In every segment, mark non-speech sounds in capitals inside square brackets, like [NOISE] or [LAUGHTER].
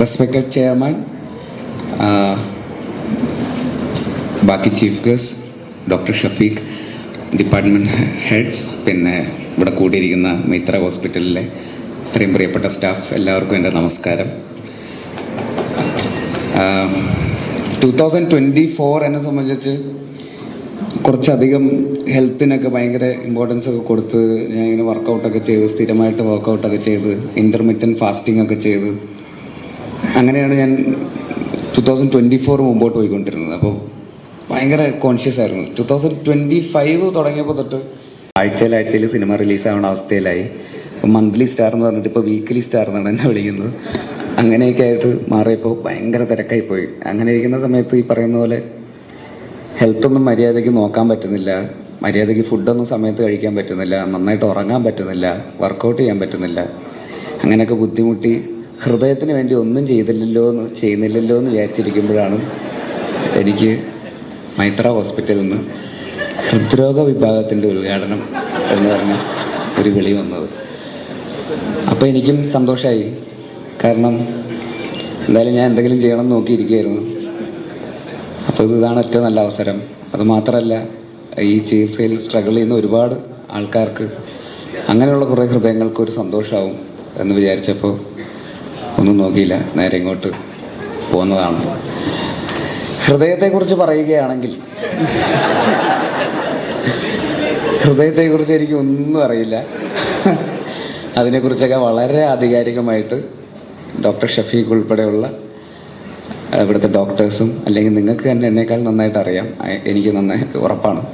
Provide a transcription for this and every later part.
Respected chairman ബാക്കി chief guest doctor Shafeeq department heads പിന്നെ ഇവിടെ കൂടിയിരിക്കുന്ന മിത്ര ഹോസ്പിറ്റലിലെ ഇത്രയും പ്രിയപ്പെട്ട സ്റ്റാഫ് എല്ലാവർക്കും എന്റെ നമസ്കാരം. ടു തൗസൻഡ് ട്വന്റി ഫോർ എന്നെ സംബന്ധിച്ച് കുറച്ചധികം ഹെൽത്തിനൊക്കെ ഭയങ്കര ഇമ്പോർട്ടൻസ് ഒക്കെ കൊടുത്ത് ഞാൻ ഇങ്ങനെ വർക്കൗട്ടൊക്കെ ചെയ്ത് സ്ഥിരമായിട്ട് വർക്കൗട്ടൊക്കെ ചെയ്ത് ഇന്റർമീഡിയൻ ഫാസ്റ്റിംഗ് ഒക്കെ ചെയ്ത് അങ്ങനെയാണ് ഞാൻ ടു തൗസൻഡ് ട്വന്റി ഫോർ മുമ്പോട്ട് പോയിക്കൊണ്ടിരുന്നത്. അപ്പോൾ ഭയങ്കര കോൺഷ്യസ് ആയിരുന്നു. ടു തൗസൻഡ് ട്വന്റി ഫൈവ് തുടങ്ങിയപ്പോൾ തൊട്ട് ആഴ്ചയിൽ സിനിമ റിലീസാവുന്ന അവസ്ഥയിലായി. ഇപ്പോൾ മന്ത്ലി സ്റ്റാർ എന്ന് പറഞ്ഞിട്ട് ഇപ്പോൾ വീക്കിലി സ്റ്റാർ എന്നാണ് എന്നെ വിളിക്കുന്നത്. അങ്ങനെയൊക്കെ ആയിട്ട് മാറിയപ്പോൾ ഭയങ്കര തിരക്കായി പോയി. അങ്ങനെ ഇരിക്കുന്ന സമയത്ത് ഈ പറയുന്ന പോലെ ഹെൽത്തൊന്നും മര്യാദയ്ക്ക് നോക്കാൻ പറ്റുന്നില്ല. മര്യാദയ്ക്ക് ഫുഡൊന്നും സമയത്ത് കഴിക്കാൻ പറ്റുന്നില്ല. നന്നായിട്ട് ഉറങ്ങാൻ പറ്റുന്നില്ല. വർക്കൗട്ട് ചെയ്യാൻ പറ്റുന്നില്ല. അങ്ങനെയൊക്കെ ബുദ്ധിമുട്ടി ഹൃദയത്തിന് വേണ്ടി ഒന്നും ചെയ്തില്ലല്ലോ എന്ന് ചെയ്യുന്നില്ലല്ലോ എന്ന് വിചാരിച്ചിരിക്കുമ്പോഴാണ് എനിക്ക് മൈത്ര ഹോസ്പിറ്റലിൽ നിന്ന് ഹൃദ്രോഗ വിഭാഗത്തിന്റെ ഉദ്ഘാടനം എന്ന് പറഞ്ഞ ഒരു വിളി വന്നത്. അപ്പോൾ എനിക്കും സന്തോഷമായി കാരണം എന്തായാലും ഞാൻ എന്തെങ്കിലും ചെയ്യണം നോക്കിയിരിക്കുകയായിരുന്നു. അപ്പോൾ ഇതാണ് ഏറ്റവും നല്ല അവസരം. അത് മാത്രമല്ല ഈ ചികിത്സയിൽ സ്ട്രഗിൾ ചെയ്യുന്ന ഒരുപാട് ആൾക്കാർക്ക് അങ്ങനെയുള്ള കുറേ ഹൃദയങ്ങൾക്ക് ഒരു സന്തോഷമാവും എന്ന് വിചാരിച്ചപ്പോൾ ഒന്നും നോക്കിയില്ല. നേരെ ഇങ്ങോട്ട് പോകുന്നതാണ്. ഹൃദയത്തെക്കുറിച്ച് പറയുകയാണെങ്കിൽ ഹൃദയത്തെക്കുറിച്ച് എനിക്ക് ഒന്നും അറിയില്ല. അതിനെക്കുറിച്ചൊക്കെ വളരെ ആധികാരികമായിട്ട് ഡോക്ടർ ഷഫീഖ് ഉൾപ്പെടെയുള്ള ഇവിടുത്തെ ഡോക്ടേഴ്സും അല്ലെങ്കിൽ നിങ്ങൾക്ക് തന്നെ എന്നേക്കാൾ നന്നായിട്ട് അറിയാം. എനിക്ക് നന്നായി ഉറപ്പാണ്.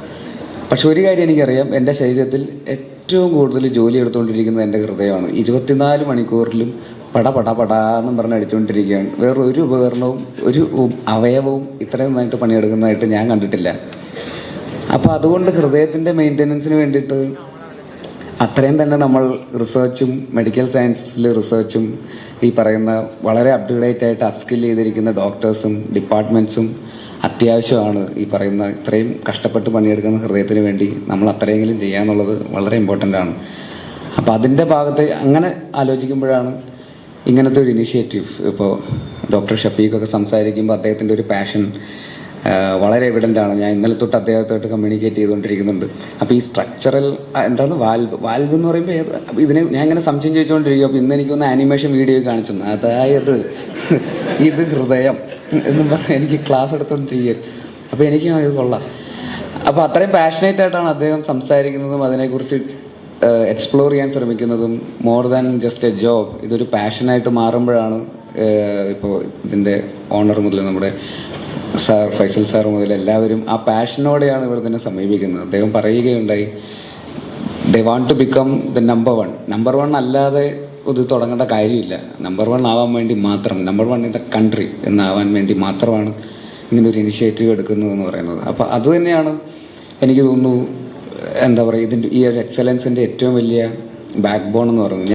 പക്ഷെ ഒരു കാര്യം എനിക്കറിയാം. എന്റെ ശരീരത്തിൽ ഏറ്റവും കൂടുതൽ ജോലി എടുത്തുകൊണ്ടിരിക്കുന്നത് എന്റെ ഹൃദയമാണ്. ഇരുപത്തിനാല് മണിക്കൂറിലും പട പട പട എന്നും പറഞ്ഞ് അടിച്ചുകൊണ്ടിരിക്കുകയാണ് വേറെ ഒരു ഉപകരണവും ഒരു അവയവവും ഇത്രയും നന്നായിട്ട് പണിയെടുക്കുന്നതായിട്ട് ഞാൻ കണ്ടിട്ടില്ല. അപ്പോൾ അതുകൊണ്ട് ഹൃദയത്തിന്റെ മെയിന്റനൻസിന് വേണ്ടിയിട്ട് അത്രയും തന്നെ നമ്മൾ റിസർച്ചും മെഡിക്കൽ സയൻസിൽ റിസർച്ചും ഈ പറയുന്ന വളരെ അപ്ഡേറ്റ് ആയിട്ട് അപ്സ്കിൽ ചെയ്തിരിക്കുന്ന ഡോക്ടേഴ്സും ഡിപ്പാർട്ട്മെന്റ്സും അത്യാവശ്യമാണ് ഈ പറയുന്ന ഇത്രയും കഷ്ടപ്പെട്ട് പണിയെടുക്കുന്ന ഹൃദയത്തിന് വേണ്ടി നമ്മൾ അത്രയെങ്കിലും ചെയ്യാന്നുള്ളത് വളരെ ഇമ്പോർട്ടന്റ് ആണ്. അപ്പോൾ അതിന്റെ ഭാഗത്ത് അങ്ങനെ ആലോചിക്കുമ്പോഴാണ് ഇങ്ങനത്തെ ഒരു ഇനിഷ്യേറ്റീവ് ഇപ്പോൾ ഡോക്ടർ ഷഫീഖൊക്കെ സംസാരിക്കുമ്പോൾ അദ്ദേഹത്തിന്റെ ഒരു പാഷൻ വളരെ എവിഡന്റ് ആണ്. ഞാൻ ഇന്നലെ തൊട്ട് അദ്ദേഹത്തോട്ട് കമ്മ്യൂണിക്കേറ്റ് ചെയ്തുകൊണ്ടിരിക്കുന്നുണ്ട്. അപ്പോൾ ഈ സ്ട്രക്ചറൽ എന്താണ് വാൽവ് വാൽവ് എന്ന് പറയുമ്പോൾ ഇതിനെ ഞാൻ ഇങ്ങനെ സംശയം ചോദിച്ചുകൊണ്ടിരിക്കും. അപ്പോൾ ഇന്ന് എനിക്കൊന്ന് ആനിമേഷൻ വീഡിയോ കാണിച്ചു. അതായത് [LAUGHS] ഇത് ഹൃദയം എന്ന് പറഞ്ഞാൽ എനിക്ക് ക്ലാസ് എടുത്തുകൊണ്ടിരിക്കുക അപ്പോൾ എനിക്ക് ഇത് കൊള്ളാം. അപ്പോൾ അത്രയും പാഷനേറ്റ് ആയിട്ടാണ് അദ്ദേഹം സംസാരിക്കുന്നതും അതിനെക്കുറിച്ച് എക്സ്പ്ലോർ ചെയ്യാൻ ശ്രമിക്കുന്നതും more than just a job ഇതൊരു പാഷനായിട്ട് മാറുമ്പോഴാണ് ഇപ്പോൾ ഇതിന്റെ ഓണർ മുതൽ നമ്മുടെ സാർ ഫൈസൽ സാർ മുതൽ എല്ലാവരും ആ പാഷനോടെയാണ് ഇവിടെ തന്നെ സമീപിക്കുന്നത്. അദ്ദേഹം പറയുകയുണ്ടായി they want to become the number one number one അല്ലാതെ ഇത് തുടങ്ങേണ്ട കാര്യമില്ല. നമ്പർ വൺ ആവാൻ വേണ്ടി മാത്രം number one in the country എന്നാവാൻ വേണ്ടി മാത്രമാണ് ഇങ്ങനൊരു ഇനിഷ്യേറ്റീവ് എടുക്കുന്നതെന്ന് പറയുന്നത്. അപ്പോൾ അത് തന്നെയാണ് എനിക്ക് തോന്നുന്നു എന്താ പറയുക ഇതിന്റെ ഈ ഒരു എക്സലൻസിന്റെ ഏറ്റവും വലിയ ബാക്ക് ബോൺ എന്ന് പറയുന്നത്